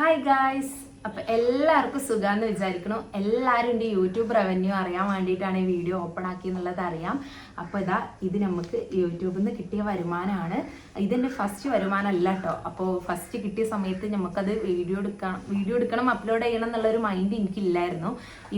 Hi guys! അപ്പൊ എല്ലാവർക്കും സുഖാന്ന് വിചാരിക്കണു എല്ലാവരും എന്റെ യൂട്യൂബ് റവന്യൂ അറിയാൻ വേണ്ടിയിട്ടാണ് ഈ വീഡിയോ ഓപ്പൺ ആക്കി എന്നുള്ളത് അറിയാം. അപ്പോൾ ഇതാ ഇത് നമുക്ക് യൂട്യൂബിൽ നിന്ന് കിട്ടിയ വരുമാനമാണ് ഇതിന്റെ ഫസ്റ്റ് വരുമാനമല്ല കേട്ടോ. അപ്പോൾ ഫസ്റ്റ് കിട്ടിയ സമയത്ത് നമുക്കത് വീഡിയോ എടുക്കണം വീഡിയോ എടുക്കണം അപ്ലോഡ് ചെയ്യണം എന്നുള്ളൊരു മൈൻഡ് എനിക്കില്ലായിരുന്നു.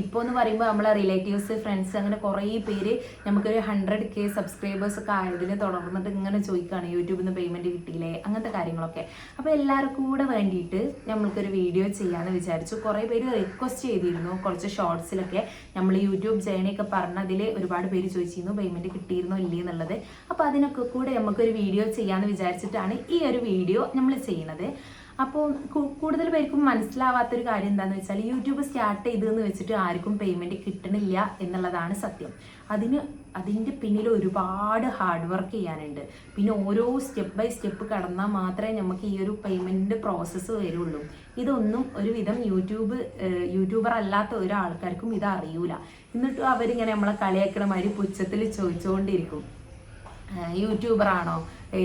ഇപ്പോൾ എന്ന് പറയുമ്പോൾ നമ്മളെ റിലേറ്റീവ്സ് ഫ്രണ്ട്സ് അങ്ങനെ കുറേ പേര് നമുക്കൊരു ഹൺഡ്രഡ് കെ സബ്സ്ക്രൈബേഴ്സ് ഒക്കെ ആയതിനെ തുടർന്നിട്ട് ഇങ്ങനെ ചോദിക്കുകയാണ് യൂട്യൂബിൽ നിന്ന് പേയ്മെന്റ് കിട്ടിയില്ലേ? അങ്ങനത്തെ കാര്യങ്ങളൊക്കെ. അപ്പോൾ എല്ലാവർക്കും കൂടെ വേണ്ടിയിട്ട് നമ്മൾക്കൊരു വീഡിയോ ചെയ്യാമെന്ന് വിചാരിച്ചു. കുറേ പേര് റിക്വസ്റ്റ് ചെയ്തിരുന്നു. കുറച്ച് ഷോർട്സിലൊക്കെ നമ്മൾ യൂട്യൂബ് ജേണിയൊക്കെ പറഞ്ഞതിൽ ഒരുപാട് പേര് ചോദിച്ചിരുന്നു പേയ്മെന്റ് കിട്ടിയിരുന്നോ ഇല്ലേ എന്നുള്ളത് അപ്പോൾ അതിനൊക്കെ കൂടെ നമുക്കൊരു വീഡിയോ ചെയ്യാമെന്ന് വിചാരിച്ചിട്ടാണ് ഈ ഒരു വീഡിയോ നമ്മൾ ചെയ്യുന്നത്. അപ്പോൾ കൂടുതൽ പേർക്കും മനസ്സിലാവാത്തൊരു കാര്യം എന്താണെന്ന് വെച്ചാൽ യൂട്യൂബ് സ്റ്റാർട്ട് ചെയ്തതെന്ന് വെച്ചിട്ട് ആർക്കും പേയ്മെന്റ് കിട്ടണില്ല എന്നുള്ളതാണ് സത്യം. അതിന് അതിന്റെ പിന്നിൽ ഒരുപാട് ഹാർഡ് വർക്ക് ചെയ്യാനുണ്ട്. പിന്നെ ഓരോ സ്റ്റെപ്പ് ബൈ സ്റ്റെപ്പ് കടന്നാൽ മാത്രമേ നമുക്ക് ഈ ഒരു പേയ്മെന്റിന്റെ പ്രോസസ്സ് വരുള്ളൂ. ഇതൊന്നും ഒരുവിധം യൂട്യൂബ് യൂട്യൂബർ അല്ലാത്ത ഒരാൾക്കാർക്കും ഇത് അറിയൂല. എന്നിട്ടും അവരിങ്ങനെ നമ്മളെ കളിയാക്കണമാതിരി പുച്ഛത്തിൽ ചോദിച്ചുകൊണ്ടിരിക്കും യൂട്യൂബർ ആണോ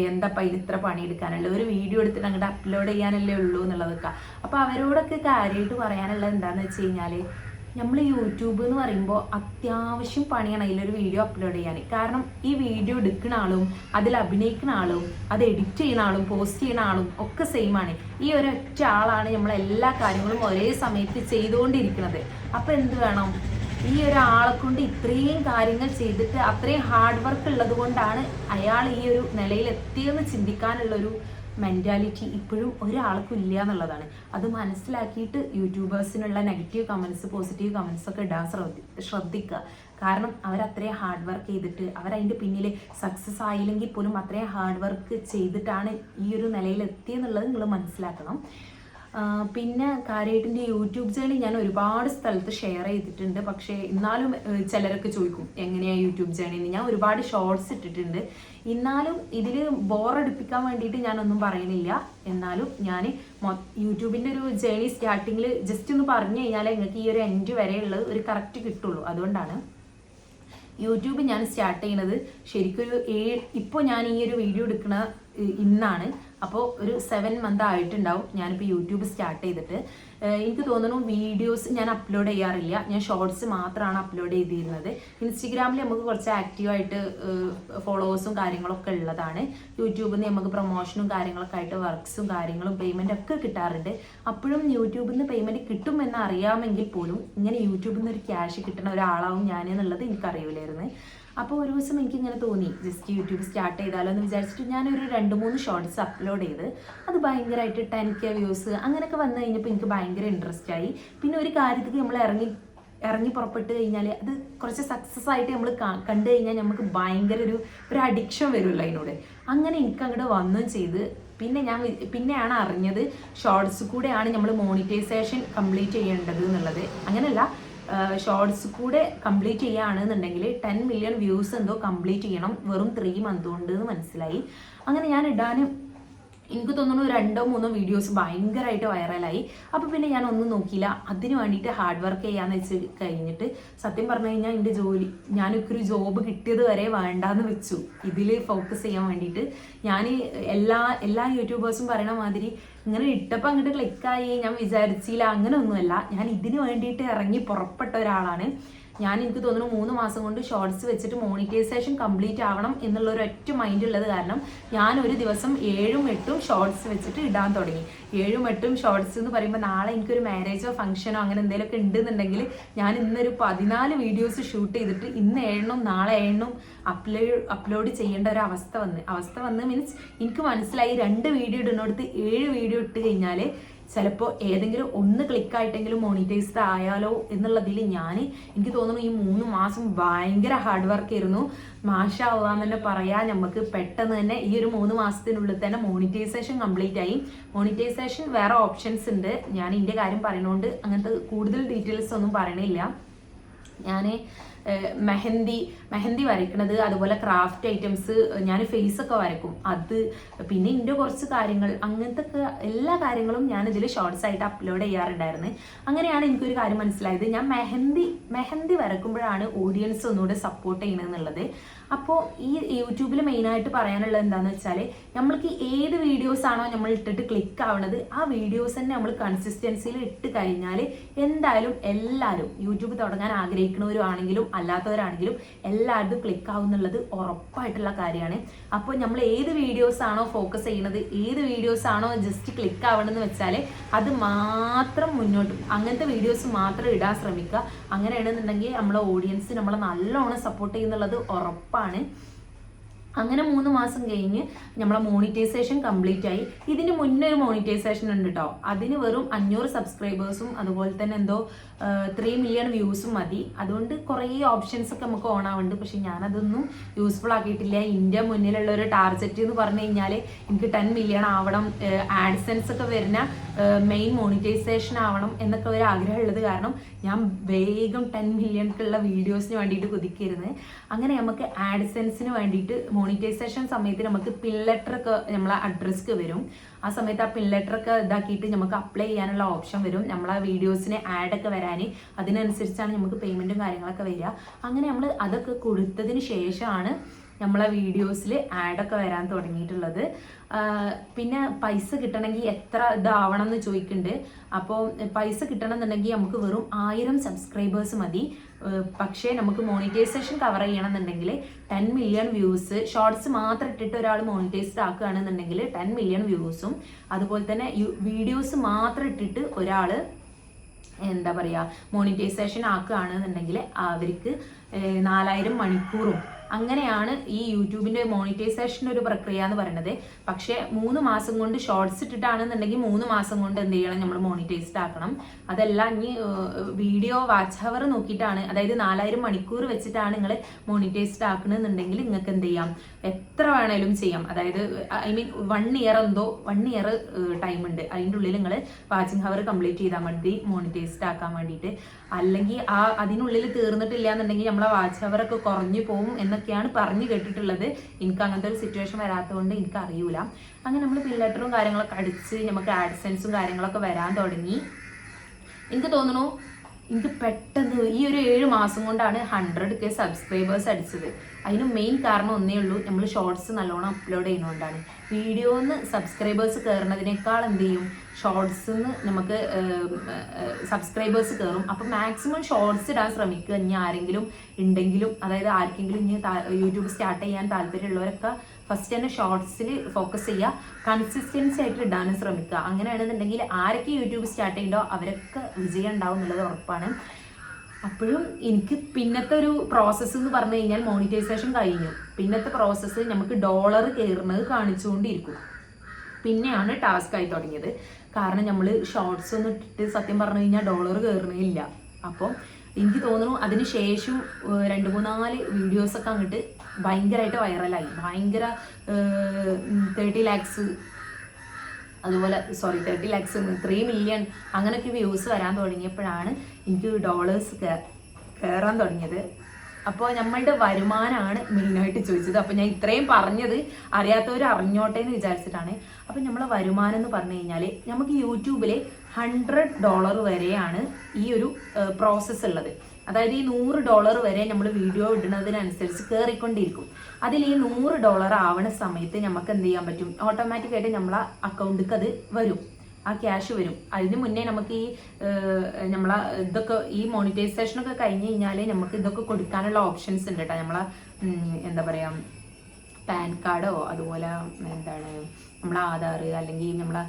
എന്താ ഇതിൽ ഇത്ര പണിയെടുക്കാനുള്ളത് ഒരു വീഡിയോ എടുത്തിട്ട് അങ്ങോട്ട് അപ്ലോഡ് ചെയ്യാനല്ലേ ഉള്ളൂ എന്നുള്ളതൊക്കെ. അപ്പോൾ അവരോടൊക്കെ കാര്യമായിട്ട് പറയാനുള്ളത് എന്താണെന്ന് വെച്ച് കഴിഞ്ഞാൽ നമ്മൾ യൂട്യൂബ് എന്ന് പറയുമ്പോൾ അത്യാവശ്യം പണിയാണ് അതിലൊരു വീഡിയോ അപ്ലോഡ് ചെയ്യാൻ കാരണം ഈ വീഡിയോ എടുക്കുന്ന ആളും അതിൽ അഭിനയിക്കുന്ന ആളും അത് എഡിറ്റ് ചെയ്യുന്ന ആളും പോസ്റ്റ് ചെയ്യുന്ന ആളും ഒക്കെ സെയിം ആണ്. ഈ ഒരൊറ്റ ആളാണ് നമ്മൾ എല്ലാ കാര്യങ്ങളും ഒരേ സമയത്ത് ചെയ്തുകൊണ്ടിരിക്കുന്നത് അപ്പോൾ എന്ത് വേണം? ഈ ഒരാളെ കൊണ്ട് ഇത്രയും കാര്യങ്ങൾ ചെയ്തിട്ട് അത്രയും ഹാർഡ് വർക്ക് ഉള്ളത് കൊണ്ടാണ് അയാൾ ഈ ഒരു നിലയിൽ എത്തിയെന്ന് ചിന്തിക്കാനുള്ളൊരു മെന്റാലിറ്റി ഇപ്പോഴും ഒരാൾക്കും ഇല്ല എന്നുള്ളതാണ്. അത് മനസ്സിലാക്കിയിട്ട് യൂട്യൂബേഴ്സിനുള്ള നെഗറ്റീവ് കമൻസ് പോസിറ്റീവ് കമൻസ് ഒക്കെ ഇടാൻ ശ്രദ്ധി ശ്രദ്ധിക്കുക. കാരണം അവർ അത്രയും ഹാർഡ് വർക്ക് ചെയ്തിട്ട് അവരതിന്റെ പിന്നിൽ സക്സസ് ആയില്ലെങ്കിൽ പോലും അത്രയും ഹാർഡ് വർക്ക് ചെയ്തിട്ടാണ് ഈ ഒരു നിലയിൽ എത്തിയെന്നുള്ളത് നിങ്ങൾ മനസ്സിലാക്കണം. പിന്നെ കാര്യമായിട്ടിന്റെ യൂട്യൂബ് ചാനൽ ഞാൻ ഒരുപാട് സ്ഥലത്ത് ഷെയർ ചെയ്തിട്ടുണ്ട്. പക്ഷേ എന്നാലും ചിലരൊക്കെ ചോദിക്കും എങ്ങനെയാണ് യൂട്യൂബ് ചാനൽ? ഞാൻ ഒരുപാട് ഷോർട്സ് ഇട്ടിട്ടുണ്ട്. എന്നാലും ഇതിൽ ബോറടിപ്പിക്കാൻ വേണ്ടിയിട്ട് ഞാനൊന്നും പറയുന്നില്ല. എന്നാലും ഞാൻ യൂട്യൂബിന്റെ ഒരു ജേണി സ്റ്റാർട്ടിങ്ങിൽ ജസ്റ്റ് ഒന്ന് പറഞ്ഞു കഴിഞ്ഞാൽ നിങ്ങൾക്ക് ഈ ഒരു എൻഡ് വരെയുള്ളത് ഒരു കറക്റ്റ് കിട്ടുള്ളൂ. അതുകൊണ്ടാണ് യൂട്യൂബ് ഞാൻ സ്റ്റാർട്ട് ചെയ്യുന്നത്. ശരിക്കൊരു ഏഴ് ഇപ്പോൾ ഞാൻ ഈ ഒരു വീഡിയോ എടുക്കുന്ന ഇന്നാണ്. അപ്പോൾ ഒരു സെവൻ മന്ത് ആയിട്ടുണ്ടാവും. ഞാനിപ്പോൾ യൂട്യൂബ് സ്റ്റാർട്ട് ചെയ്തിട്ട്. എനിക്ക് തോന്നുന്നു വീഡിയോസ് ഞാൻ അപ്ലോഡ് ചെയ്യാറില്ല. ഞാൻ ഷോർട്സ് മാത്രമാണ് അപ്ലോഡ് ചെയ്തിരുന്നത്. ഇൻസ്റ്റഗ്രാമിൽ നമുക്ക് കുറച്ച് ആക്റ്റീവായിട്ട് ഫോളോവേഴ്സും കാര്യങ്ങളൊക്കെ ഉള്ളതാണ്. യൂട്യൂബിൽ നിന്ന് നമുക്ക് പ്രൊമോഷനും കാര്യങ്ങളൊക്കെ ആയിട്ട് വർക്ക്സും കാര്യങ്ങളും പേയ്മെന്റ് ഒക്കെ കിട്ടാറുണ്ട്. അപ്പോഴും യൂട്യൂബിൽ നിന്ന് പേയ്മെന്റ് കിട്ടുമെന്ന് അറിയാമെങ്കിൽ പോലും ഇങ്ങനെ യൂട്യൂബിൽ നിന്ന് ഒരു ക്യാഷ് കിട്ടുന്ന ഒരാളാവും ഞാൻ എന്നുള്ളത് എനിക്കറിയില്ലായിരുന്നു. അപ്പോൾ ഒരു ദിവസം എനിക്ക് ഇങ്ങനെ തോന്നി ജസ്റ്റ് യൂട്യൂബ് സ്റ്റാർട്ട് ചെയ്താലോ? എന്ന് വിചാരിച്ചിട്ട് ഞാനൊരു രണ്ട് മൂന്ന് ഷോർട്സ് അപ്ലോഡ് ചെയ്ത് അത് ഭയങ്കരമായിട്ട് ടെൻ കെ വ്യൂസ് അങ്ങനെയൊക്കെ വന്നു കഴിഞ്ഞപ്പോൾ എനിക്ക് ഭയങ്കര ഇൻട്രസ്റ്റ് ആയി. പിന്നെ ഒരു കാര്യത്തിൽ നമ്മൾ ഇറങ്ങി ഇറങ്ങി പുറപ്പെട്ട് കഴിഞ്ഞാൽ അത് കുറച്ച് സക്സസ് ആയിട്ട് നമ്മൾ കണ്ടു കഴിഞ്ഞാൽ നമുക്ക് ഭയങ്കര ഒരു ഒരു അഡിക്ഷൻ വരുമല്ലോ അതിനോട്. അങ്ങനെ എനിക്ക് അങ്ങോട്ട് വന്നും ചെയ്ത്. പിന്നെ ഞാൻ പിന്നെയാണ് അറിഞ്ഞത് ഷോർട്സ് കൂടെയാണ് നമ്മൾ മോണിറ്റൈസേഷൻ കംപ്ലീറ്റ് ചെയ്യേണ്ടത് എന്നുള്ളത്. അങ്ങനെയല്ല ഷോർട്സ് കൂടെ കംപ്ലീറ്റ് ചെയ്യുകയാണെന്നുണ്ടെങ്കിൽ ടെൻ മില്യൺ വ്യൂസ് എന്തോ കംപ്ലീറ്റ് ചെയ്യണം. വെറും ത്രീ മന്ത് കൊണ്ട് എന്ന് മനസ്സിലായി. അങ്ങനെ ഞാൻ ഇടാനും എനിക്ക് തോന്നുന്നു രണ്ടോ മൂന്നോ വീഡിയോസ് ഭയങ്കരമായിട്ട് വൈറലായി അപ്പോൾ പിന്നെ ഞാൻ ഒന്നും നോക്കിയില്ല. അതിന് വേണ്ടിയിട്ട് ഹാർഡ് വർക്ക് ചെയ്യാന്ന് വെച്ച് കഴിഞ്ഞിട്ട് സത്യം പറഞ്ഞു കഴിഞ്ഞാൽ എന്റെ ജോലി ഞാനൊക്കെ ഒരു ജോബ് കിട്ടിയത് വരെ വേണ്ടാന്ന് വെച്ചു. ഇതിൽ ഫോക്കസ് ചെയ്യാൻ വേണ്ടിയിട്ട് ഞാൻ എല്ലാ എല്ലാ യൂട്യൂബേഴ്സും പറയണ മാതിരി ഇങ്ങനെ ഇട്ടപ്പോൾ അങ്ങോട്ട് ക്ലിക്കായി ഞാൻ വിചാരിച്ചില്ല അങ്ങനെ ഒന്നുമല്ല ഞാൻ ഇതിന് വേണ്ടിയിട്ട് ഇറങ്ങി പുറപ്പെട്ട ഒരാളാണ്. ഞാൻ എനിക്ക് തോന്നുന്നു മൂന്ന് മാസം കൊണ്ട് ഷോർട്സ് വെച്ചിട്ട് മോണിറ്റൈസേഷൻ കംപ്ലീറ്റ് ആവണം എന്നുള്ള ഒരു ഒറ്റ മൈൻഡ് ഉള്ളത് കാരണം ഞാൻ ഒരു ദിവസം ഏഴും എട്ടും ഷോർട്സ് വെച്ചിട്ട് ഇടാൻ തുടങ്ങി. ഏഴും എട്ടും ഷോർട്സ് എന്ന് പറയുമ്പോൾ നാളെ എനിക്കൊരു മാരേജോ ഫംഗ്ഷനോ അങ്ങനെ എന്തെങ്കിലുമൊക്കെ ഉണ്ടെന്നുണ്ടെങ്കിൽ ഞാൻ ഇന്നൊരു പതിനാല് വീഡിയോസ് ഷൂട്ട് ചെയ്തിട്ട് ഇന്ന് ഏഴെണ്ണം നാളെ ഏഴെണ്ണം അപ്ലോഡ് അപ്ലോഡ് ചെയ്യേണ്ട ഒരു അവസ്ഥ വന്ന്. അവസ്ഥ വന്ന് മീൻസ് എനിക്ക് മനസ്സിലായി രണ്ട് വീഡിയോ ഇടുന്നിടത്ത് ഏഴ് വീഡിയോ ഇട്ട് കഴിഞ്ഞാൽ ചിലപ്പോൾ ഏതെങ്കിലും ഒന്ന് ക്ലിക്കായിട്ടെങ്കിലും മോണിറ്റൈസ്ഡ് ആയാലോ എന്നുള്ളതിൽ ഞാൻ എനിക്ക് തോന്നുന്നു ഈ മൂന്ന് മാസം ഭയങ്കര ഹാർഡ് വർക്ക് ആയിരുന്നു. മാഷ ആവാന്ന് തന്നെ പറയാം നമുക്ക് പെട്ടെന്ന് തന്നെ ഈ ഒരു മൂന്ന് മാസത്തിനുള്ളിൽ തന്നെ മോണിറ്റൈസേഷൻ കംപ്ലീറ്റ് ആയി. മോണിറ്റൈസേഷൻ വേറെ ഓപ്ഷൻസ് ഉണ്ട്. ഞാൻ ഇതിന്റെ കാര്യം പറയണോണ്ട് അങ്ങനത്തെ കൂടുതൽ ഡീറ്റെയിൽസ് ഒന്നും പറയണില്ല. ഞാൻ മെഹന്തി മെഹന്തി വരയ്ക്കണത് അതുപോലെ ക്രാഫ്റ്റ് ഐറ്റംസ് ഞാൻ ഫേസ് ഒക്കെ വരയ്ക്കും. അത് പിന്നെ എന്റെ കുറച്ച് കാര്യങ്ങൾ അങ്ങനത്തെ എല്ലാ കാര്യങ്ങളും ഞാൻ ഇതിൽ ഷോർട്സ് ആയിട്ട് അപ്ലോഡ് ചെയ്യാറുണ്ടായിരുന്നു. അങ്ങനെയാണ് എനിക്കൊരു കാര്യം മനസ്സിലായത്. ഞാൻ മെഹന്തി മെഹന്തി വരക്കുമ്പോഴാണ് ഓഡിയൻസ് ഒന്നുകൂടെ സപ്പോർട്ട് ചെയ്യണമെന്നുള്ളത് അപ്പോൾ ഈ യൂട്യൂബിൽ മെയിനായിട്ട് പറയാനുള്ളത് എന്താണെന്ന് വെച്ചാൽ നമ്മൾക്ക് ഏത് വീഡിയോസ് ആണോ നമ്മൾ ഇട്ടിട്ട് ക്ലിക്ക് ആവണത് ആ വീഡിയോസ് തന്നെ നമ്മൾ കൺസിസ്റ്റൻസിയിൽ ഇട്ട് കഴിഞ്ഞാൽ എന്തായാലും എല്ലാവരും യൂട്യൂബ് തുടങ്ങാൻ ആഗ്രഹിക്കുന്നവരും ആണെങ്കിലും അല്ലാത്തവരാണെങ്കിലും എല്ലാവരും ക്ലിക്ക് ആവുന്നുള്ളത് ഉറപ്പായിട്ടുള്ള കാര്യമാണ്. അപ്പോൾ നമ്മൾ ഏത് വീഡിയോസ് ആണോ ഫോക്കസ് ചെയ്യുന്നത് ഏത് വീഡിയോസ് ആണോ ജസ്റ്റ് ക്ലിക്ക് ആവണമെന്ന് വെച്ചാൽ അത് മാത്രം മുന്നോട്ട് അങ്ങനത്തെ വീഡിയോസ് മാത്രം ഇടാൻ ശ്രമിക്കുക. അങ്ങനെയാണെന്നുണ്ടെങ്കിൽ നമ്മളെ ഓഡിയൻസ് നമ്മളെ നല്ലോണം സപ്പോർട്ട് ചെയ്യുന്നുള്ളത് ഉറപ്പാണ് അങ്ങനെ മൂന്ന് മാസം കഴിഞ്ഞ് നമ്മളെ മോണിറ്റൈസേഷൻ കംപ്ലീറ്റ് ആയി. ഇതിന് മുന്നേ ഒരു മോണിറ്റൈസേഷൻ ഉണ്ട് കേട്ടോ അതിന് വെറും അഞ്ഞൂറ് സബ്സ്ക്രൈബേഴ്സും അതുപോലെ തന്നെ എന്തോ ത്രീ മില്യൺ വ്യൂസും മതി. അതുകൊണ്ട് കുറേ ഓപ്ഷൻസ് ഒക്കെ നമുക്ക് ഓൺ ആവുന്നുണ്ട്. പക്ഷെ ഞാനതൊന്നും യൂസ്ഫുൾ ആക്കിയിട്ടില്ല. ഇന്ത്യ മുന്നിലുള്ള ഒരു ടാർഗറ്റ് എന്ന് പറഞ്ഞു കഴിഞ്ഞാൽ എനിക്ക് ടെൻ മില്യൺ ആവണം. ആഡ്സെൻസ് ഒക്കെ വരുന്ന മെയിൻ മോണിറ്റൈസേഷൻ ആവണം എന്നൊക്കെ ഒരു ആഗ്രഹം ഉള്ളത് കാരണം ഞാൻ വേഗം ടെൻ മില്യൺക്കുള്ള വീഡിയോസിന് വേണ്ടിയിട്ട് കുതിക്കരുത്. അങ്ങനെ നമുക്ക് ആഡ്സെൻസിന് വേണ്ടിയിട്ട് മോണിറ്റൈസേഷൻ സമയത്ത് നമുക്ക് ഒക്കെ നമ്മളെ അഡ്രസ്ക്ക് വരും. ആ സമയത്ത് ആ പിൻ ലെറ്റർ ഒക്കെ ഇതാക്കിയിട്ട് നമുക്ക് അപ്ലൈ ചെയ്യാനുള്ള ഓപ്ഷൻ വരും. നമ്മളെ വീഡിയോസിന് ആഡ് ഒക്കെ വരാൻ അതിനനുസരിച്ചാണ് നമുക്ക് പേയ്മെന്റും കാര്യങ്ങളൊക്കെ വരിക. അങ്ങനെ നമ്മൾ അതൊക്കെ കൊടുത്തതിന് ശേഷമാണ് നമ്മളെ വീഡിയോസിൽ ആഡൊക്കെ വരാൻ തുടങ്ങിയിട്ടുള്ളത്. പിന്നെ പൈസ കിട്ടണമെങ്കിൽ എത്ര ഇതാവണം എന്ന് ചോദിക്കുന്നുണ്ട് അപ്പോൾ പൈസ കിട്ടണമെന്നുണ്ടെങ്കിൽ നമുക്ക് വെറും ആയിരം സബ്സ്ക്രൈബേഴ്സ് മതി. പക്ഷേ നമുക്ക് മോണിറ്റൈസേഷൻ കവർ ചെയ്യണമെന്നുണ്ടെങ്കിൽ ടെൻ മില്യൺ വ്യൂസ് ഷോർട്സ് മാത്രം ഇട്ടിട്ട് ഒരാൾ മോണിറ്റൈസ്ഡ് ആക്കുകയാണെന്നുണ്ടെങ്കിൽ ടെൻ മില്യൺ വ്യൂസും അതുപോലെ തന്നെ വീഡിയോസ് മാത്രം ഇട്ടിട്ട് ഒരാൾ എന്താ പറയുക മോണിറ്റൈസേഷൻ ആക്കുകയാണെന്നുണ്ടെങ്കിൽ അവർക്ക് നാലായിരം മണിക്കൂറും അങ്ങനെയാണ് ഈ യൂട്യൂബിന്റെ മോണിറ്റൈസേഷൻ ഒരു പ്രക്രിയ എന്ന് പറയുന്നത്. പക്ഷേ മൂന്ന് മാസം കൊണ്ട് ഷോർട്സ് ഇട്ടിട്ടാണെന്നുണ്ടെങ്കിൽ മൂന്ന് മാസം കൊണ്ട് എന്ത് ചെയ്യണം? നമ്മൾ മോണിറ്റൈസ്ഡ് ആക്കണം. അതല്ല ഇനി വീഡിയോ വാച്ച് ഹവർ നോക്കിയിട്ടാണ് അതായത് നാലായിരം മണിക്കൂർ വെച്ചിട്ടാണ് നിങ്ങൾ മോണിറ്റൈസ്ഡ് ആക്കണമെന്നുണ്ടെങ്കിൽ നിങ്ങൾക്ക് എന്ത് ചെയ്യാം? എത്ര വേണേലും ചെയ്യാം. അതായത് ഐ മീൻ വൺ ഇയർ എന്തോ വൺ ഇയർ ടൈം ഉണ്ട്. അതിന്റെ ഉള്ളിൽ നിങ്ങൾ വാച്ചിങ് ഹവർ കംപ്ലീറ്റ് ചെയ്താൽ മതി മോണിറ്റൈസ്ഡ് ആക്കാൻ വേണ്ടിയിട്ട്. അല്ലെങ്കിൽ ആ അതിനുള്ളിൽ തീർന്നിട്ടില്ല എന്നുണ്ടെങ്കിൽ നമ്മളെ വാച്ച് ഹവറൊക്കെ കുറഞ്ഞു പോകും എന്നൊക്കെയാണ് പറഞ്ഞു കേട്ടിട്ടുള്ളത്. എനിക്ക് അങ്ങനത്തെ ഒരു സിറ്റുവേഷൻ വരാത്തതുകൊണ്ട് എനിക്ക് അറിയൂല. അങ്ങനെ നമ്മൾ പില്ലറ്ററും കാര്യങ്ങളൊക്കെ അടിച്ച് നമുക്ക് ആഡ്സെൻസും കാര്യങ്ങളൊക്കെ വരാൻ തുടങ്ങി. എനിക്ക് തോന്നുന്നു എനിക്ക് പെട്ടെന്ന് ഈ ഒരു ഏഴ് മാസം കൊണ്ടാണ് ഹൺഡ്രഡ് കെ സബ്സ്ക്രൈബേഴ്സ് അടിച്ചത്. അതിന് മെയിൻ കാരണം ഒന്നേ ഉള്ളൂ നമ്മൾ ഷോർട്സ് നല്ലോണം അപ്ലോഡ് ചെയ്യുന്നതുകൊണ്ടാണ്. വീഡിയോന്ന് സബ്സ്ക്രൈബേഴ്സ് കയറുന്നതിനേക്കാൾ എന്ത് ചെയ്യും? ഷോർട്സിന്ന് നമുക്ക് സബ്സ്ക്രൈബേഴ്സ് കയറും അപ്പം മാക്സിമം ഷോർട്സ് ഇടാൻ ശ്രമിക്കുക. ഇനി ആരെങ്കിലും ഉണ്ടെങ്കിലും അതായത് ആർക്കെങ്കിലും ഇനി യൂട്യൂബ് സ്റ്റാർട്ട് ചെയ്യാൻ താല്പര്യമുള്ളവരൊക്കെ ഫസ്റ്റ് തന്നെ ഷോർട്സിൽ ഫോക്കസ് ചെയ്യുക. കൺസിസ്റ്റൻസി ആയിട്ട് ഇടാനും ശ്രമിക്കുക. അങ്ങനെയാണെന്നുണ്ടെങ്കിൽ ആരൊക്കെ യൂട്യൂബ് സ്റ്റാർട്ട് ചെയ്യണ്ടോ അവരൊക്കെ വിജയം ഉണ്ടാവും എന്നുള്ളത് ഉറപ്പാണ്. അപ്പോഴും എനിക്ക് പിന്നത്തെ ഒരു പ്രോസസ്സ് എന്ന് പറഞ്ഞു കഴിഞ്ഞാൽ മോണിറ്റൈസേഷൻ കഴിഞ്ഞു. പിന്നത്തെ പ്രോസസ്സ് നമുക്ക് ഡോളർ കയറുന്നത് കാണിച്ചുകൊണ്ടിരിക്കും. പിന്നെയാണ് ടാസ്ക് ആയി തുടങ്ങിയത്. കാരണം നമ്മൾ ഷോർട്സ് ഒന്നും ഇട്ടിട്ട് സത്യം പറഞ്ഞു കഴിഞ്ഞാൽ ഡോളർ കയറണില്ല അപ്പോൾ എനിക്ക് തോന്നുന്നു അതിന് ശേഷം രണ്ട് മൂന്നാൽ വീഡിയോസൊക്കെ അങ്ങോട്ട് ഭയങ്കരമായിട്ട് വൈറലായി ഭയങ്കര തേർട്ടി ലാക്സ് അതുപോലെ sorry thirty lakhs three million അങ്ങനെയൊക്കെ വ്യൂസ് വരാൻ തുടങ്ങിയപ്പോഴാണ് എനിക്ക് ഡോളേഴ്സ് കയറാൻ തുടങ്ങിയത്. അപ്പോൾ നമ്മളുടെ വരുമാനമാണ് മെയിനായിട്ട് ചോദിച്ചത്. അപ്പോൾ ഞാൻ ഇത്രയും പറഞ്ഞത് അറിയാത്തവർ അറിഞ്ഞോട്ടെ എന്ന് വിചാരിച്ചിട്ടാണ്. അപ്പോൾ നമ്മളെ വരുമാനം എന്ന് പറഞ്ഞു കഴിഞ്ഞാൽ നമുക്ക് യൂട്യൂബിൽ ഹൺഡ്രഡ് ഡോളർ വരെയാണ് ഈ ഒരു പ്രോസസ്സ് ഉള്ളത്. അതായത് ഈ നൂറ് ഡോളർ വരെ നമ്മൾ വീഡിയോ ഇടുന്നതിനനുസരിച്ച് കയറിക്കൊണ്ടിരിക്കും അതിൽ ഈ നൂറ് ഡോളർ ആവണ സമയത്ത് നമുക്ക് എന്ത് ചെയ്യാൻ പറ്റും? ഓട്ടോമാറ്റിക്കായിട്ട് നമ്മളെ അക്കൗണ്ടിലേക്ക് അത് വരും. ആ ക്യാഷ് വരും. അതിന് മുന്നേ നമുക്ക് ഈ നമ്മളെ ഇതൊക്കെ ഈ മോണിറ്റൈസേഷൻ ഒക്കെ കഴിഞ്ഞ് കഴിഞ്ഞാൽ നമുക്ക് ഇതൊക്കെ കൊടുക്കാനുള്ള ഓപ്ഷൻസ് ഉണ്ട് കേട്ടോ നമ്മളെ എന്താ പറയാ പാൻ കാർഡോ അതുപോലെ എന്താണ് നമ്മളെ ആധാർ അല്ലെങ്കിൽ നമ്മളെ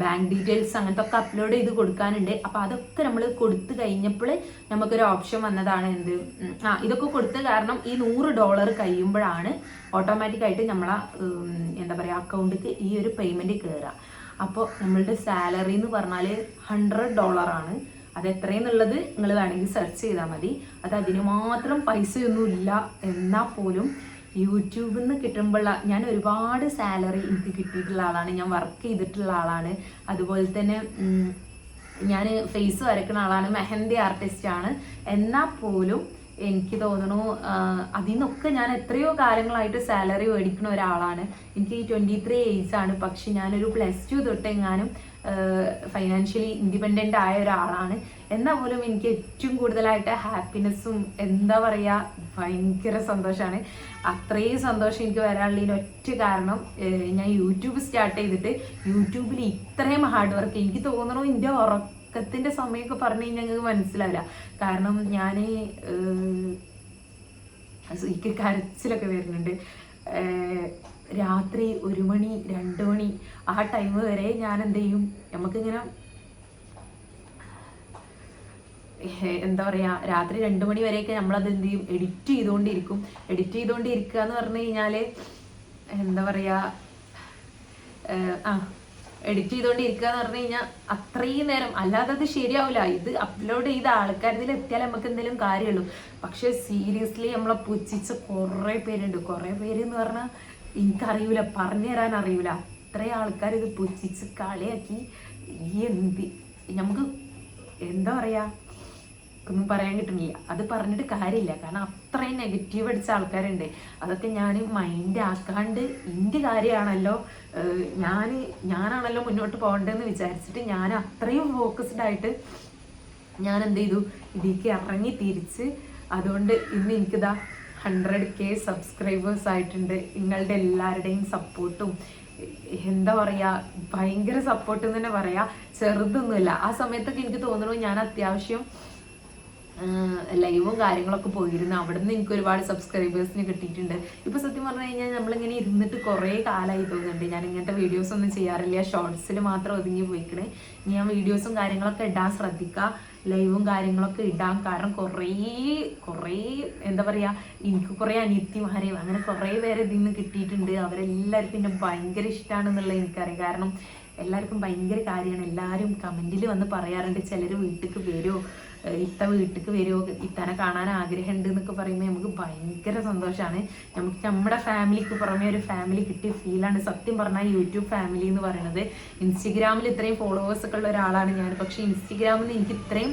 ബാങ്ക് ഡീറ്റെയിൽസ് അങ്ങനത്തെ ഒക്കെ അപ്ലോഡ് ചെയ്ത് കൊടുക്കാനുണ്ട്. അപ്പോൾ അതൊക്കെ നമ്മൾ കൊടുത്തു കഴിഞ്ഞപ്പോൾ നമുക്കൊരു ഓപ്ഷൻ വന്നതാണ് എന്ത് ആ ഇതൊക്കെ കൊടുത്ത കാരണം ഈ നൂറ് ഡോളർ കഴിയുമ്പോഴാണ് ഓട്ടോമാറ്റിക്കായിട്ട് നമ്മളെ എന്താ പറയുക അക്കൗണ്ടിക്ക് ഈ ഒരു പേയ്മെന്റ് കയറുക അപ്പോൾ നമ്മളുടെ സാലറി എന്ന് പറഞ്ഞാൽ ഹൺഡ്രഡ് ഡോളറാണ് അത് എത്രയെന്നുള്ളത് നിങ്ങൾ വേണമെങ്കിൽ സെർച്ച് ചെയ്താൽ മതി. അത് അതിന് മാത്രം പൈസയൊന്നുമില്ല എന്നാൽ പോലും യൂട്യൂബിൽ നിന്ന് കിട്ടുമ്പോൾ ഞാൻ ഒരുപാട് സാലറി എനിക്ക് കിട്ടിയിട്ടുള്ള ആളാണ്. ഞാൻ വർക്ക് ചെയ്തിട്ടുള്ള ആളാണ്. അതുപോലെ തന്നെ ഞാൻ ഫേസ് വരയ്ക്കുന്ന ആളാണ്. മെഹന്തി ആർട്ടിസ്റ്റാണ് എന്നാൽ പോലും എനിക്ക് തോന്നുന്നു അതിൽ നിന്നൊക്കെ ഞാൻ എത്രയോ കാലങ്ങളായിട്ട് സാലറി മേടിക്കുന്ന ഒരാളാണ്. എനിക്ക് ട്വന്റി ത്രീ ഏജ് ആണ്. പക്ഷെ ഞാനൊരു പ്ലസ് ടു തൊട്ടെങ്ങാനും ഫൈനാൻഷ്യലി ഇൻഡിപെൻഡന്റ് ആയ ഒരാളാണ്. എന്നാൽ പോലും എനിക്ക് ഏറ്റവും കൂടുതലായിട്ട് ഹാപ്പിനെസ്സും എന്താ പറയുക ഭയങ്കര സന്തോഷമാണ് അത്രയും സന്തോഷം എനിക്ക് വരാനുള്ളതിന് ഒറ്റ കാരണം ഞാൻ യൂട്യൂബ് സ്റ്റാർട്ട് ചെയ്തിട്ട് യൂട്യൂബിൽ ഇത്രയും ഹാർഡ് വർക്ക് എനിക്ക് തോന്നണോ എന്റെ ഉറക്കത്തിന്റെ സമയമൊക്കെ പറഞ്ഞു കഴിഞ്ഞാൽ ഞങ്ങൾക്ക് മനസ്സിലാവില്ല. കാരണം ഞാൻ എനിക്ക് കരച്ചിലൊക്കെ വരുന്നുണ്ട്. രാത്രി ഒരു മണി രണ്ട് മണി ആ ടൈം വരെ ഞാൻ എന്ത് ചെയ്യും? നമുക്കിങ്ങനെ എന്താ പറയാ രാത്രി രണ്ട് മണി വരെയൊക്കെ നമ്മളത് എന്ത് ചെയ്യും? എഡിറ്റ് ചെയ്തുകൊണ്ടിരിക്കും. എഡിറ്റ് ചെയ്തുകൊണ്ടിരിക്കുക എന്ന് പറഞ്ഞു കഴിഞ്ഞാൽ എന്താ പറയാ ഏഹ് ആ എഡിറ്റ് ചെയ്തുകൊണ്ടിരിക്കുക എന്ന് പറഞ്ഞു കഴിഞ്ഞാൽ അത്രയും നേരം. അല്ലാതെ അത് ശരിയാവില്ല ഇത് അപ്ലോഡ് ചെയ്ത ആൾക്കാരിൽ എത്തിയാൽ നമുക്ക് എന്തെങ്കിലും കാര്യമുള്ളൂ. പക്ഷെ സീരിയസ്ലി നമ്മളെ പുച്ഛിച്ച കുറേ പേരുണ്ട്. കുറേ പേര് എന്ന് പറഞ്ഞാൽ എനിക്കറിയില്ല പറഞ്ഞു തരാൻ അറിയില്ല അത്രയും ആൾക്കാർ ഇത് പുച്ഛിച്ച് കളിയാക്കി. ഈ എന്ത്? നമുക്ക് എന്താ പറയാ? ഒന്നും പറയാൻ കിട്ടുന്നില്ല. അത് പറഞ്ഞിട്ട് കാര്യമില്ല. കാരണം അത്രയും നെഗറ്റീവ് അടിച്ച ആൾക്കാരുണ്ട്. അതൊക്കെ ഞാൻ മൈൻഡ് ആക്കാണ്ട് എന്റെ കാര്യമാണല്ലോ ഞാൻ ഞാനാണല്ലോ മുന്നോട്ട് പോകേണ്ടതെന്ന് വിചാരിച്ചിട്ട് ഞാൻ അത്രയും ഫോക്കസ്ഡ് ആയിട്ട് ഞാൻ എന്ത് ചെയ്തു? ഇതിലേക്ക് ഇറങ്ങി തിരിച്ച് അതുകൊണ്ട് ഇന്ന് എനിക്കിതാ ഹൺഡ്രഡ് കെ സബ്സ്ക്രൈബേഴ്സ് ആയിട്ടുണ്ട്. നിങ്ങളുടെ എല്ലാവരുടെയും സപ്പോർട്ടും എന്താ പറയാ? ഭയങ്കര സപ്പോർട്ട് എന്ന് തന്നെ പറയാ. ചെറുതൊന്നുമില്ല. ആ സമയത്തൊക്കെ എനിക്ക് തോന്നുന്നു ഞാൻ അത്യാവശ്യം ലൈവും കാര്യങ്ങളൊക്കെ പോയിരുന്നു. അവിടെ നിന്ന് എനിക്ക് ഒരുപാട് സബ്സ്ക്രൈബേഴ്സിന് കിട്ടിയിട്ടുണ്ട്. ഇപ്പൊ സത്യം പറഞ്ഞു കഴിഞ്ഞാൽ നമ്മളിങ്ങനെ ഇരുന്നിട്ട് കുറേ കാലമായി തോന്നുന്നുണ്ട്. ഞാൻ ഇങ്ങനത്തെ വീഡിയോസ് ഒന്നും ചെയ്യാറില്ല. ഷോർട്സിൽ മാത്രം ഒതുങ്ങി പോയിക്കണേ. ഞാൻ വീഡിയോസും കാര്യങ്ങളൊക്കെ ഇടാൻ ശ്രദ്ധിക്കുക ലൈവും കാര്യങ്ങളൊക്കെ ഇടാം കാരണം കുറേ കുറേ എന്താ പറയാ എനിക്ക് കുറേ അനിയത്തിമാരെയും അങ്ങനെ കുറേ പേരെ ഇതിൽ നിന്ന് കിട്ടിയിട്ടുണ്ട്. അവരെല്ലാവർക്കും എന്നെ ഭയങ്കര ഇഷ്ടമാണെന്നുള്ളത് എനിക്കറിയാം. കാരണം എല്ലാവർക്കും ഭയങ്കര കാര്യമാണ്. എല്ലാവരും കമന്റിൽ വന്ന് പറയാറുണ്ട് ചിലർ വീട്ടിലേക്ക് വരുമോ ഇത്ത വീട്ടിലേക്ക് വരുമോ ഇത്തനെ കാണാൻ ആഗ്രഹമുണ്ട് എന്നൊക്കെ പറയുമ്പോൾ നമുക്ക് ഭയങ്കര സന്തോഷമാണ് നമുക്ക് നമ്മുടെ ഫാമിലിക്ക് പുറമെ ഒരു ഫാമിലി കിട്ടിയ ഫീലാണ് സത്യം പറഞ്ഞാൽ യൂട്യൂബ് ഫാമിലി എന്ന് പറയുന്നത്. ഇൻസ്റ്റഗ്രാമിൽ ഇത്രയും ഫോളോവേഴ്സൊക്കെ ഉള്ള ഒരാളാണ് ഞാൻ പക്ഷേ ഇൻസ്റ്റഗ്രാമിൽ എനിക്ക് ഇത്രയും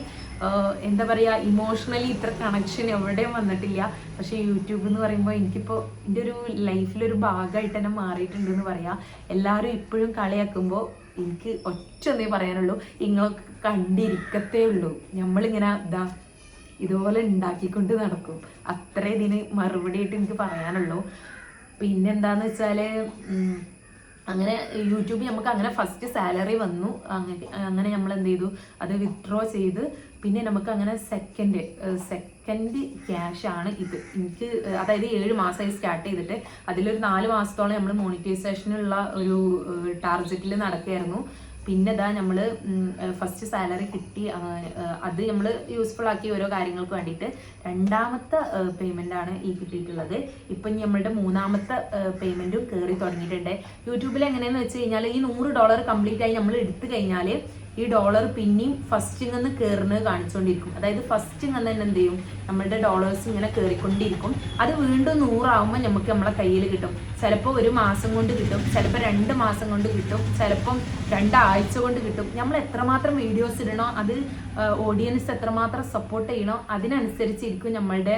എന്താ പറയുക ഇമോഷണലി ഇത്ര കണക്ഷൻ എവിടെയും വന്നിട്ടില്ല. പക്ഷേ യൂട്യൂബ് എന്ന് പറയുമ്പോൾ എനിക്കിപ്പോൾ എന്റെ ഒരു ലൈഫിലൊരു ഭാഗമായിട്ട് തന്നെ മാറിയിട്ടുണ്ട് എന്ന് പറയാം. എല്ലാവരും ഇപ്പോഴും കളിയാക്കുമ്പോൾ എനിക്ക് ഒറ്റ ഒന്നേ പറയാനുള്ളൂ. നിങ്ങളൊക്കെ കണ്ടിരിക്കത്തേ ഉള്ളൂ. നമ്മളിങ്ങനെ ഇതാ ഇതുപോലെ ഉണ്ടാക്കിക്കൊണ്ട് നടക്കും. അത്ര ഇതിന് മറുപടിയായിട്ട് എനിക്ക് പറയാനുള്ളൂ. പിന്നെന്താന്ന് വെച്ചാൽ ഉം, അങ്ങനെ യൂട്യൂബിൽ നമുക്ക് അങ്ങനെ ഫസ്റ്റ് സാലറി വന്നു. അങ്ങനെ അങ്ങനെ നമ്മൾ എന്ത് ചെയ്തു അത് വിത്ഡ്രോ ചെയ്ത് പിന്നെ നമുക്ക് അങ്ങനെ സെക്കൻഡ് സെക്കൻഡ് ക്യാഷ് ആണ് ഇത്. എനിക്ക് അതായത് ഏഴ് മാസമായി സ്റ്റാർട്ട് ചെയ്തിട്ട് അതിലൊരു നാല് മാസത്തോളം നമ്മൾ മോണിറ്റൈസേഷനുള്ള ഒരു ടാർഗറ്റിൽ നടക്കുകയായിരുന്നു. പിന്നെ ഇതാ നമ്മൾ ഫസ്റ്റ് സാലറി കിട്ടി അത് നമ്മൾ യൂസ്ഫുൾ ആക്കി ഓരോ കാര്യങ്ങൾക്ക് വേണ്ടിയിട്ട് രണ്ടാമത്തെ പേയ്മെന്റ് ആണ് ഈ കിട്ടിയിട്ടുള്ളത്. ഇപ്പം നമ്മളുടെ മൂന്നാമത്തെ പേയ്മെന്റും കയറി തുടങ്ങിയിട്ടുണ്ട്. യൂട്യൂബിൽ എങ്ങനെയാണെന്ന് വെച്ച് കഴിഞ്ഞാൽ ഈ നൂറ് ഡോളർ കംപ്ലീറ്റ് ആയി നമ്മൾ എടുത്തു കഴിഞ്ഞാൽ ഈ ഡോളർ പിന്നെയും ഫസ്റ്റിൽ നിന്ന് കയറുന്നത് കാണിച്ചുകൊണ്ടിരിക്കും അതായത് ഫസ്റ്റിൽ നിന്ന് തന്നെ എന്ത് ചെയ്യും നമ്മളുടെ ഡോളേഴ്സ് ഇങ്ങനെ കയറിക്കൊണ്ടിരിക്കും അത് വീണ്ടും നൂറാവുമ്പോൾ നമുക്ക് നമ്മളെ കയ്യിൽ കിട്ടും. ചിലപ്പോൾ ഒരു മാസം കൊണ്ട് കിട്ടും. ചിലപ്പോൾ രണ്ട് മാസം കൊണ്ട് കിട്ടും. ചിലപ്പം രണ്ടാഴ്ച കൊണ്ട് കിട്ടും. നമ്മൾ എത്രമാത്രം വീഡിയോസ് ഇടണോ അത് ഓഡിയൻസ് എത്രമാത്രം സപ്പോർട്ട് ചെയ്യണോ അതിനനുസരിച്ചിരിക്കും നമ്മളുടെ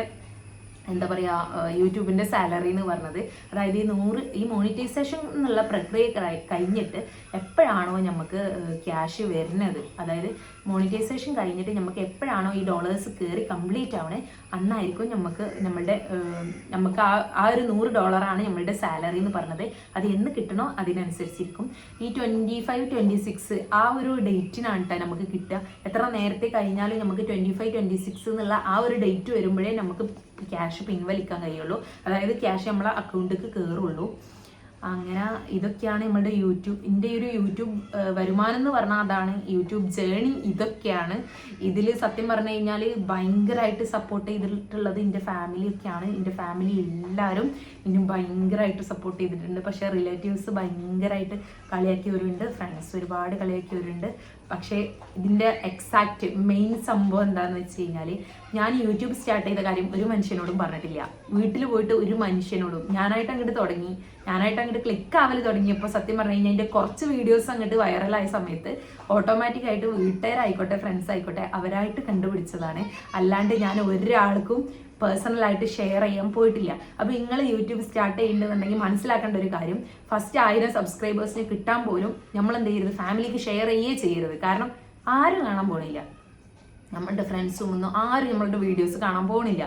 എന്താ പറയുക യൂട്യൂബിന്റെ സാലറി എന്ന് പറഞ്ഞത്. അതായത് ഈ നൂറ് ഈ മോണിറ്റൈസേഷൻ എന്നുള്ള പ്രക്രിയ കഴിഞ്ഞിട്ട് എപ്പോഴാണോ നമുക്ക് ക്യാഷ് വരുന്നത്? അതായത് മോണിറ്റൈസേഷൻ കഴിഞ്ഞിട്ട് നമുക്ക് എപ്പോഴാണോ ഈ ഡോളേഴ്സ് കയറി കംപ്ലീറ്റ് ആവണേ അന്നായിരിക്കും നമുക്ക് നമ്മളുടെ നമുക്ക് ആ ആ ഒരു നൂറ് ഡോളറാണ് നമ്മളുടെ സാലറി എന്ന് പറഞ്ഞത്. അത് എന്ന് കിട്ടണോ അതിനനുസരിച്ചിരിക്കും. ഈ ട്വന്റി ഫൈവ് ട്വന്റി സിക്സ് ആ ഒരു ഡേറ്റിനാണ് കേട്ടോ നമുക്ക് കിട്ടുക. എത്ര നേരത്തെ കഴിഞ്ഞാലും നമുക്ക് ട്വന്റി ഫൈവ് ട്വന്റി സിക്സ് എന്നുള്ള ആ ഒരു ഡേറ്റ് വരുമ്പോഴേ നമുക്ക് ക്യാഷ് പിൻവലിക്കാൻ കഴിയുള്ളൂ. അതായത് ക്യാഷ് നമ്മളെ അക്കൗണ്ടിലേക്ക് കയറുള്ളൂ അങ്ങനെ ഇതൊക്കെയാണ് നമ്മളുടെ യൂട്യൂബ് എന്റെ ഒരു യൂട്യൂബ് വരുമാനം എന്ന് പറഞ്ഞാൽ അതാണ് യൂട്യൂബ് ജേണി ഇതൊക്കെയാണ്. ഇതിൽ സത്യം പറഞ്ഞു കഴിഞ്ഞാൽ ഭയങ്കരമായിട്ട് സപ്പോർട്ട് ചെയ്തിട്ടുള്ളത് എന്റെ ഫാമിലിയൊക്കെയാണ് എന്റെ ഫാമിലി എല്ലാവരും എന്നെ ഭയങ്കരമായിട്ട് സപ്പോർട്ട് ചെയ്തിട്ടുണ്ട്. പക്ഷേ റിലേറ്റീവ്സ് ഭയങ്കരമായിട്ട് കളിയാക്കിയവരുണ്ട് ഫ്രണ്ട്സ് ഒരുപാട് കളിയാക്കിയവരുണ്ട്. പക്ഷേ ഇതിന്റെ എക്സാക്റ്റ് മെയിൻ സംഭവം എന്താണെന്ന് വെച്ച് കഴിഞ്ഞാൽ ഞാൻ യൂട്യൂബ് സ്റ്റാർട്ട് ചെയ്ത കാര്യം ഒരു മനുഷ്യനോടും പറഞ്ഞിട്ടില്ല. വീട്ടിൽ പോയിട്ട് ഒരു മനുഷ്യനോടും ഞാനായിട്ട് അങ്ങോട്ട് തുടങ്ങി. ഞാനായിട്ട് അങ്ങോട്ട് ക്ലിക്ക് ആവൽ തുടങ്ങിയപ്പോൾ സത്യം പറഞ്ഞു കഴിഞ്ഞാൽ എന്റെ കുറച്ച് വീഡിയോസ് അങ്ങോട്ട് വൈറലായ സമയത്ത് ഓട്ടോമാറ്റിക് ആയിട്ട് വീട്ടുകാരായിക്കോട്ടെ ഫ്രണ്ട്സ് ആയിക്കോട്ടെ അവരായിട്ട് കണ്ടുപിടിച്ചതാണ്. അല്ലാണ്ട് ഞാൻ ഒരാൾക്കും പേഴ്സണലായിട്ട് ഷെയർ ചെയ്യാൻ പോയിട്ടില്ല. അപ്പോൾ നിങ്ങൾ യൂട്യൂബ് സ്റ്റാർട്ട് ചെയ്യുന്നുണ്ടെങ്കിൽ മനസ്സിലാക്കേണ്ട ഒരു കാര്യം ഫസ്റ്റ് ആയിരം സബ്സ്ക്രൈബേഴ്സിന് കിട്ടാൻ പോലും നമ്മൾ എന്ത് ചെയ്യരുത് ഫാമിലിക്ക് ഷെയർ ചെയ്യേ ചെയ്യരുത്. കാരണം ആരും കാണാൻ പോണില്ല. നമ്മളുടെ ഫ്രണ്ട്സും ഒന്നും ആരും നമ്മളുടെ വീഡിയോസ് കാണാൻ പോണില്ല.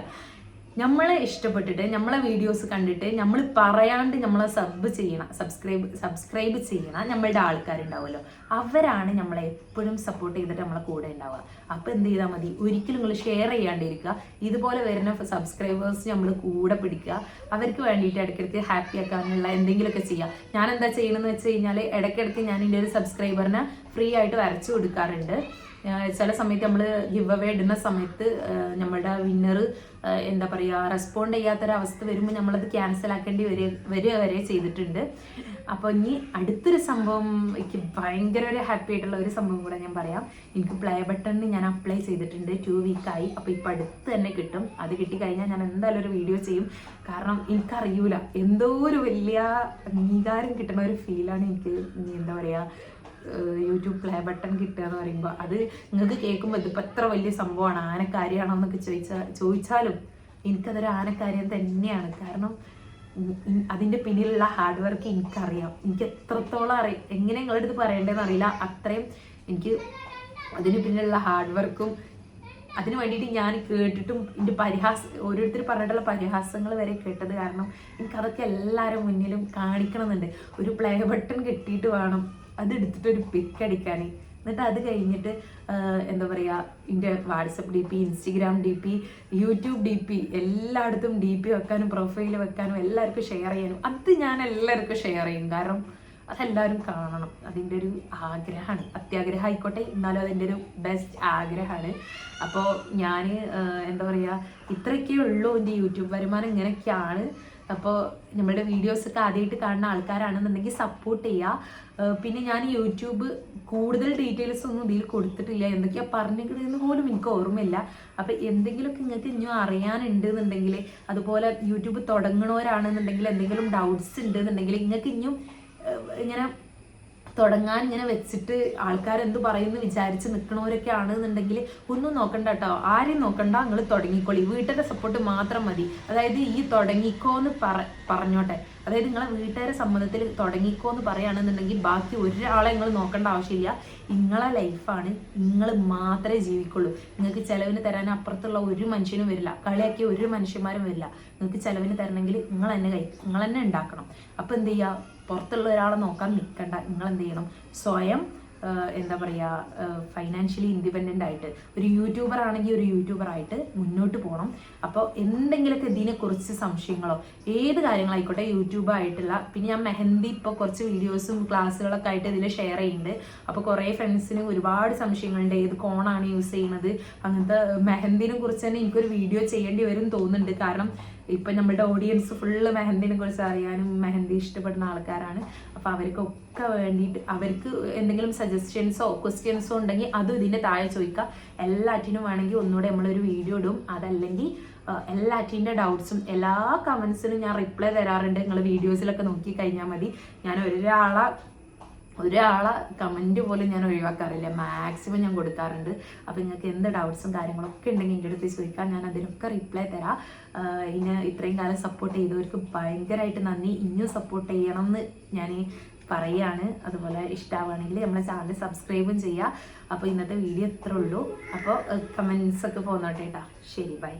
നമ്മളെ ഇഷ്ടപ്പെട്ടിട്ട് നമ്മളെ വീഡിയോസ് കണ്ടിട്ട് നമ്മൾ പറയാണ്ട് നമ്മളെ സബ് ചെയ്യണം സബ്സ്ക്രൈബ് സബ്സ്ക്രൈബ് ചെയ്യണം നമ്മളുടെ ആൾക്കാരുണ്ടാവുമല്ലോ. അവരാണ് നമ്മളെ എപ്പോഴും സപ്പോർട്ട് ചെയ്തിട്ട് നമ്മളെ കൂടെ ഉണ്ടാവുക. അപ്പോൾ എന്ത് ചെയ്താൽ മതി? ഒരിക്കലും നിങ്ങൾ ഷെയർ ചെയ്യാണ്ടിരിക്കുക. ഇതുപോലെ വരുന്ന സബ്സ്ക്രൈബേഴ്സ് നമ്മൾ കൂടെ പിടിക്കുക. അവർക്ക് വേണ്ടിയിട്ട് ഇടയ്ക്കിടയ്ക്ക് ഹാപ്പി ആക്കാനുള്ള എന്തെങ്കിലുമൊക്കെ ചെയ്യുക. ഞാൻ എന്താ ചെയ്യണമെന്ന് വെച്ച് കഴിഞ്ഞാൽ ഇടയ്ക്കിടയ്ക്ക് ഞാൻ എന്റെ ഒരു സബ്സ്ക്രൈബറിനെ ഫ്രീ ആയിട്ട് വരച്ചു കൊടുക്കാറുണ്ട്. ചില സമയത്ത് നമ്മൾ ഗിവ് അവേ ഇടുന്ന സമയത്ത് നമ്മുടെ വിന്നർ എന്താ പറയുക റെസ്പോണ്ട് ചെയ്യാത്തൊരവസ്ഥ വരുമ്പോൾ നമ്മളത് ക്യാൻസൽ ആക്കേണ്ടി വരിക വരെ ചെയ്തിട്ടുണ്ട്. അപ്പോൾ ഇനി അടുത്തൊരു സംഭവം എനിക്ക് ഭയങ്കര ഒരു ഹാപ്പി ആയിട്ടുള്ള ഒരു സംഭവം കൂടെ ഞാൻ പറയാം. എനിക്ക് പ്ലേ ബട്ടണിന് ഞാൻ അപ്ലൈ ചെയ്തിട്ടുണ്ട് ടു വീക്കായി അപ്പോൾ ഇപ്പോൾ അടുത്ത് തന്നെ കിട്ടും. അത് കിട്ടിക്കഴിഞ്ഞാൽ ഞാൻ എന്തായാലും ഒരു വീഡിയോ ചെയ്യും. കാരണം എനിക്കറിയൂല. എന്തോ ഒരു വലിയ അംഗീകാരം കിട്ടുന്ന ഒരു ഫീലാണ് എനിക്ക് എന്താ പറയുക യൂട്യൂബ് പ്ലേ ബട്ടൺ കിട്ടുക എന്ന് പറയുമ്പോൾ അത് നിങ്ങൾക്ക് കേൾക്കുമ്പോൾ ഇതിപ്പോൾ എത്ര വലിയ സംഭവമാണ്? ആനക്കാരിയാണോ എന്നൊക്കെ ചോദിച്ചാൽ ചോദിച്ചാലും എനിക്കതൊരു ആനക്കാര്യം തന്നെയാണ്. കാരണം അതിന്റെ പിന്നിലുള്ള ഹാർഡ് വർക്ക് എനിക്കറിയാം. എനിക്ക് എത്രത്തോളം അറിയാം എങ്ങനെ നിങ്ങളുടെ അടുത്ത് പറയേണ്ടതെന്ന് അറിയില്ല. അത്രയും എനിക്ക് അതിന് പിന്നിലുള്ള ഹാർഡ് വർക്കും അതിന് വേണ്ടിയിട്ട് ഞാൻ കേട്ടിട്ടും എന്റെ പരിഹാസ ഓരോരുത്തർ പറഞ്ഞിട്ടുള്ള പരിഹാസങ്ങൾ വരെ കേട്ടത് കാരണം എനിക്കതൊക്കെ എല്ലാവരും മുന്നിലും കാണിക്കണമെന്നുണ്ട്. ഒരു പ്ലേ ബട്ടൺ കിട്ടിയിട്ട് വേണം. അത് എടുത്തിട്ട് ഒരു പിക്ക് അടിക്കാൻ എന്നിട്ട് അത് കഴിഞ്ഞിട്ട് എന്താ പറയുക എന്റെ WhatsApp D P Instagram D P YouTube D P എല്ലായിടത്തും ഡി പി വെക്കാനും പ്രൊഫൈൽ വെക്കാനും എല്ലാവർക്കും ഷെയർ ചെയ്യാനും അത് ഞാൻ എല്ലാവർക്കും ഷെയർ ചെയ്യും. കാരണം അതെല്ലാവരും കാണണം. അതിന്റെ ഒരു ആഗ്രഹമാണ്. അത്യാഗ്രഹം ആയിക്കോട്ടെ. എന്നാലും അതിന്റെ ഒരു ബെസ്റ്റ് ആഗ്രഹമാണ്. അപ്പോൾ ഞാൻ എന്താ പറയുക ഇത്രയൊക്കെ ഉള്ളൂ എന്റെ യൂട്യൂബ് വരുമാനം ഇങ്ങനെയൊക്കെയാണ്. അപ്പോൾ നമ്മുടെ വീഡിയോസൊക്കെ ആദ്യമായിട്ട് കാണുന്ന ആൾക്കാരാണെന്നുണ്ടെങ്കിൽ സപ്പോർട്ട് ചെയ്യുക പിന്നെ ഞാൻ യൂട്യൂബ് കൂടുതൽ ഡീറ്റെയിൽസ് ഒന്നും ഇതിൽ കൊടുത്തിട്ടില്ല. എന്തൊക്കെയാണ് പറഞ്ഞിരിക്കുന്നതെന്ന് പോലും എനിക്ക് ഓർമ്മയില്ല. അപ്പോൾ എന്തെങ്കിലുമൊക്കെ നിങ്ങൾക്ക് ഇനിയും അറിയാനുണ്ട് എന്നുണ്ടെങ്കിൽ അതുപോലെ യൂട്യൂബ് തുടങ്ങണവരാണെന്നുണ്ടെങ്കിൽ എന്തെങ്കിലും ഡൗട്ട്സ് ഉണ്ട് എന്നുണ്ടെങ്കിൽ നിങ്ങൾക്ക് ഇനിയും ഇങ്ങനെ തുടങ്ങാൻ ഇങ്ങനെ വെച്ചിട്ട് ആൾക്കാർ എന്ത് പറയുമെന്ന് വിചാരിച്ച് നിൽക്കണവരൊക്കെ ആണെന്നുണ്ടെങ്കിൽ ഒന്നും നോക്കണ്ട കേട്ടോ ആരെയും നോക്കണ്ട. നിങ്ങൾ തുടങ്ങിക്കോളി. വീട്ടുകാരെ സപ്പോർട്ട് മാത്രം മതി. അതായത് ഈ തുടങ്ങിക്കോ എന്ന് പറ പറഞ്ഞോട്ടെ. അതായത് നിങ്ങളെ വീട്ടുകാരെ സമ്മതത്തിൽ തുടങ്ങിക്കോ എന്ന് പറയുകയാണെന്നുണ്ടെങ്കിൽ ബാക്കി ഒരാളെ നിങ്ങൾ നോക്കേണ്ട ആവശ്യമില്ല. നിങ്ങളെ ലൈഫാണ് നിങ്ങൾ മാത്രമേ ജീവിക്കുള്ളൂ. നിങ്ങൾക്ക് ചിലവിന് തരാൻ അപ്പുറത്തുള്ള ഒരു മനുഷ്യനും വരില്ല. കളിയാക്കിയ ഒരു മനുഷ്യന്മാരും വരില്ല. നിങ്ങൾക്ക് ചിലവിന് തരണമെങ്കിൽ നിങ്ങൾ തന്നെ കഴിക്കും നിങ്ങൾ തന്നെ ഉണ്ടാക്കണം. അപ്പോൾ എന്ത് ചെയ്യുക പുറത്തുള്ള ഒരാളെ നോക്കാൻ നിൽക്കണ്ട. നിങ്ങൾ എന്ത് ചെയ്യണം? സ്വയം എന്താ പറയുക ഫൈനാൻഷ്യലി ഇൻഡിപെൻഡന്റ് ആയിട്ട് ഒരു യൂട്യൂബർ ആണെങ്കിൽ ഒരു യൂട്യൂബർ ആയിട്ട് മുന്നോട്ട് പോകണം അപ്പോൾ എന്തെങ്കിലുമൊക്കെ ഇതിനെക്കുറിച്ച് സംശയങ്ങളോ ഏത് കാര്യങ്ങളായിക്കോട്ടെ യൂട്യൂബ് ആയിട്ടുള്ള പിന്നെ ഞാൻ മെഹന്തി ഇപ്പോൾ കുറച്ച് വീഡിയോസും ക്ലാസ്സുകളൊക്കെ ആയിട്ട് ഇതിൽ ഷെയർ ചെയ്യുന്നുണ്ട്. അപ്പോൾ കുറേ ഫ്രണ്ട്സിന് ഒരുപാട് സംശയങ്ങളുണ്ട്. ഏത് കോണാണ് യൂസ് ചെയ്യുന്നത്? അങ്ങനത്തെ മെഹന്തിനെ കുറിച്ച് തന്നെ എനിക്കൊരു വീഡിയോ ചെയ്യേണ്ടി വരും തോന്നുന്നുണ്ട്. കാരണം ഇപ്പം നമ്മുടെ ഓഡിയൻസ് ഫുള്ള് മെഹന്തിനെ കുറിച്ച് അറിയാനും മെഹന്തി ഇഷ്ടപ്പെടുന്ന ആൾക്കാരാണ്. അപ്പോൾ അവർക്കൊക്കെ വേണ്ടിയിട്ട് അവർക്ക് എന്തെങ്കിലും സജഷൻസോ ക്വസ്റ്റ്യൻസോ ഉണ്ടെങ്കിൽ അതും ഇതിന്റെ താഴെ ചോദിക്കുക. എല്ലാറ്റിനും വേണമെങ്കിൽ ഒന്നുകൂടെ നമ്മളൊരു വീഡിയോ ഇടും. അതല്ലെങ്കിൽ എല്ലാറ്റിന്റെ ഡൗട്ട്സും എല്ലാ കമൻസിനും ഞാൻ റിപ്ലൈ തരാറുണ്ട്. നിങ്ങൾ വീഡിയോസിലൊക്കെ നോക്കി കഴിഞ്ഞാൽ മതി. ഞാൻ ഒരാളെ ഒരാളെ കമന്റ് പോലും ഞാൻ ഒഴിവാക്കാറില്ല. മാക്സിമം ഞാൻ കൊടുക്കാറുണ്ട്. അപ്പോൾ നിങ്ങൾക്ക് എന്ത് ഡൗട്ട്സും കാര്യങ്ങളൊക്കെ ഉണ്ടെങ്കിൽ എന്റെ അടുത്ത് ചോദിക്കാം ഞാൻ അതിനൊക്കെ റിപ്ലൈ തരാം. ഇനി ഇത്രയും കാലം സപ്പോർട്ട് ചെയ്തവർക്ക് ഭയങ്കരമായിട്ട് നന്ദി. ഇനിയും സപ്പോർട്ട് ചെയ്യണം എന്ന് ഞാൻ പറയാണ്. അതുപോലെ ഇഷ്ടമാവുകയാണെങ്കിൽ നമ്മളെ ചാനൽ സബ്സ്ക്രൈബും ചെയ്യുക അപ്പോൾ ഇന്നത്തെ വീഡിയോ ഇത്രേ ഉള്ളൂ. അപ്പോൾ കമൻസ് ഒക്കെ പോന്നോട്ടെ കേട്ടോ ശരി ബൈ